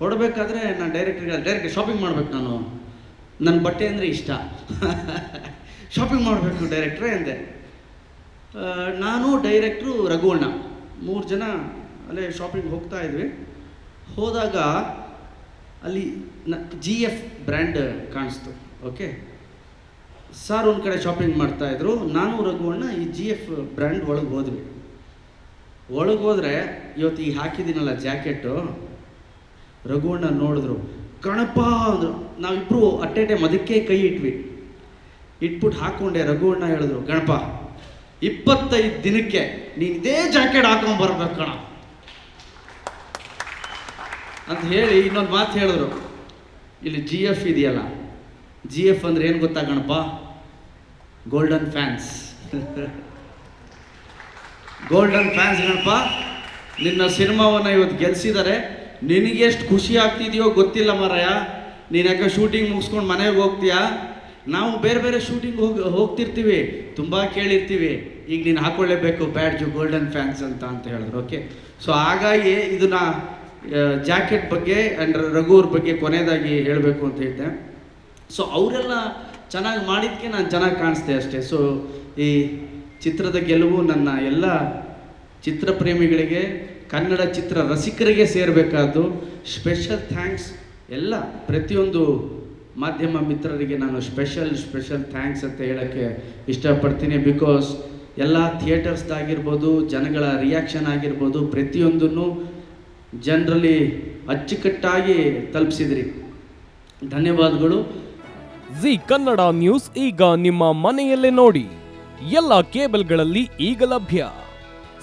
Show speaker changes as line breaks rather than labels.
ಹೊರಡ್ಬೇಕಾದ್ರೆ ನಾನು ಡೈರೆಕ್ಟ್ರಿಗೆ direct shopping ಮಾಡ್ಬೇಕು ನಾನು. ನನ್ನ ಬಟ್ಟೆ ಅಂದರೆ ಇಷ್ಟ. ಶಾಪಿಂಗ್ ಮಾಡಬೇಕು ಡೈರೆಕ್ಟ್ರೇ ಅಂದೆ. ನಾನು ಡೈರೆಕ್ಟ್ರು ರಘುವಣ್ಣ ಮೂರು ಜನ ಅಲ್ಲೇ ಶಾಪಿಂಗ್ ಹೋಗ್ತಾ ಇದ್ವಿ. ಹೋದಾಗ ಅಲ್ಲಿ ನ ಜಿ ಎಫ್ ಬ್ರ್ಯಾಂಡ್ ಕಾಣಿಸ್ತು. ಓಕೆ ಸರ್ ಒಂದು ಕಡೆ ಶಾಪಿಂಗ್ ಮಾಡ್ತಾಯಿದ್ರು ನಾನು ರಘುವಣ್ಣ ಈ ಜಿ ಎಫ್ ಬ್ರ್ಯಾಂಡ್ ಒಳಗೆ ಹೋದ್ವಿ. ಒಳಗೆ ಹೋದರೆ ಇವತ್ತು ಈ ಹಾಕಿದ್ದೀನಲ್ಲ ಜಾಕೆಟು ರಘುವಣ್ಣ ನೋಡಿದ್ರು ಗಣಪ ಅಂದರು. ನಾವಿಬ್ಬರು ಅಟ್ ಎ ಟೈಮ್ ಅದಕ್ಕೆ ಕೈ ಇಟ್ವಿ. ಇಟ್ಬಿಟ್ಟು ಹಾಕೊಂಡೆ ರಘುವಣ್ಣ ಹೇಳಿದ್ರು ಗಣಪ ಇಪ್ಪತ್ತೈದು ದಿನಕ್ಕೆ ನೀನು ಇದೇ ಜಾಕೆಟ್ ಹಾಕೊಂಡ್ ಕಣ. ಅಂತ ಹೇಳಿ ಇನ್ನೊಂದು ಮಾತು ಹೇಳಿದ್ರು. ಇಲ್ಲಿ ಜಿ ಎಫ್ ಇದೆಯಲ್ಲ ಜಿ ಎಫ್ ಅಂದ್ರೆ ಏನು ಗೊತ್ತಾ Ganapa golden fans golden fans Ganapa ನಿನ್ನ ಸಿನಿಮಾವನ್ನು ಇವತ್ತು ಗೆಲ್ಸಿದ್ದಾರೆ ನಿನಗೆ ಎಷ್ಟು ಖುಷಿ ಆಗ್ತಿದೆಯೋ ಗೊತ್ತಿಲ್ಲ ಮಾರಾಯ. ನೀನು ಯಾಕೆ ಶೂಟಿಂಗ್ ಮುಗಿಸ್ಕೊಂಡು ಮನೆಗೆ ಹೋಗ್ತೀಯಾ? ನಾವು ಬೇರೆ ಬೇರೆ ಶೂಟಿಂಗ್ ಹೋಗಿ, ಹೋಗ್ತಿರ್ತೀವಿ, ತುಂಬ ಕೇಳಿರ್ತೀವಿ. ಈಗ ನೀನು ಹಾಕೊಳ್ಳೇಬೇಕು ಬ್ಯಾಡ್ಜು ಗೋಲ್ಡನ್ ಫ್ಯಾನ್ಸ್ ಅಂತ ಅಂತ ಹೇಳಿದ್ರು ಓಕೆ ಸೊ ಹಾಗಾಗಿ ಇದನ್ನ ಜಾಕೆಟ್ ಬಗ್ಗೆ ಆ್ಯಂಡ್ ರಘುವ್ರ ಬಗ್ಗೆ ಕೊನೆಯದಾಗಿ ಹೇಳಬೇಕು ಅಂತ ಇದ್ದೆ. ಸೊ ಅವರೆಲ್ಲ ಚೆನ್ನಾಗಿ ಮಾಡಿದ್ದಕ್ಕೆ ನಾನು ಚೆನ್ನಾಗಿ ಕಾಣಿಸ್ದೆ ಅಷ್ಟೇ. ಸೊ ಈ ಚಿತ್ರದ ಗೆಲುವು ನನ್ನ ಎಲ್ಲ ಚಿತ್ರಪ್ರೇಮಿಗಳಿಗೆ ಕನ್ನಡ ಚಿತ್ರ ರಸಿಕರಿಗೆ ಸೇರಬೇಕಾದ್ದು ಸ್ಪೆಷಲ್ ಥ್ಯಾಂಕ್ಸ್ ಎಲ್ಲ ಪ್ರತಿಯೊಂದು ಮಾಧ್ಯಮ ಮಿತ್ರರಿಗೆ ನಾನು ಸ್ಪೆಷಲ್ ಸ್ಪೆಷಲ್ ಥ್ಯಾಂಕ್ಸ್ ಅಂತ ಹೇಳೋಕ್ಕೆ ಇಷ್ಟಪಡ್ತೀನಿ ಬಿಕಾಸ್ ಎಲ್ಲ ಥಿಯೇಟರ್ಸ್ದಾಗಿರ್ಬೋದು ಜನಗಳ ರಿಯಾಕ್ಷನ್ ಆಗಿರ್ಬೋದು, ಪ್ರತಿಯೊಂದನ್ನು ಜನರಲ್ಲಿ ಅಚ್ಚುಕಟ್ಟಾಗಿ ತಲುಪಿಸಿದ್ರಿ. ಧನ್ಯವಾದಗಳು.
ಜಿ ಕನ್ನಡ ನ್ಯೂಸ್ ಈಗ ನಿಮ್ಮ ಮನೆಯಲ್ಲೇ ನೋಡಿ. ಎಲ್ಲ ಕೇಬಲ್ಗಳಲ್ಲಿ ಈಗ ಲಭ್ಯ.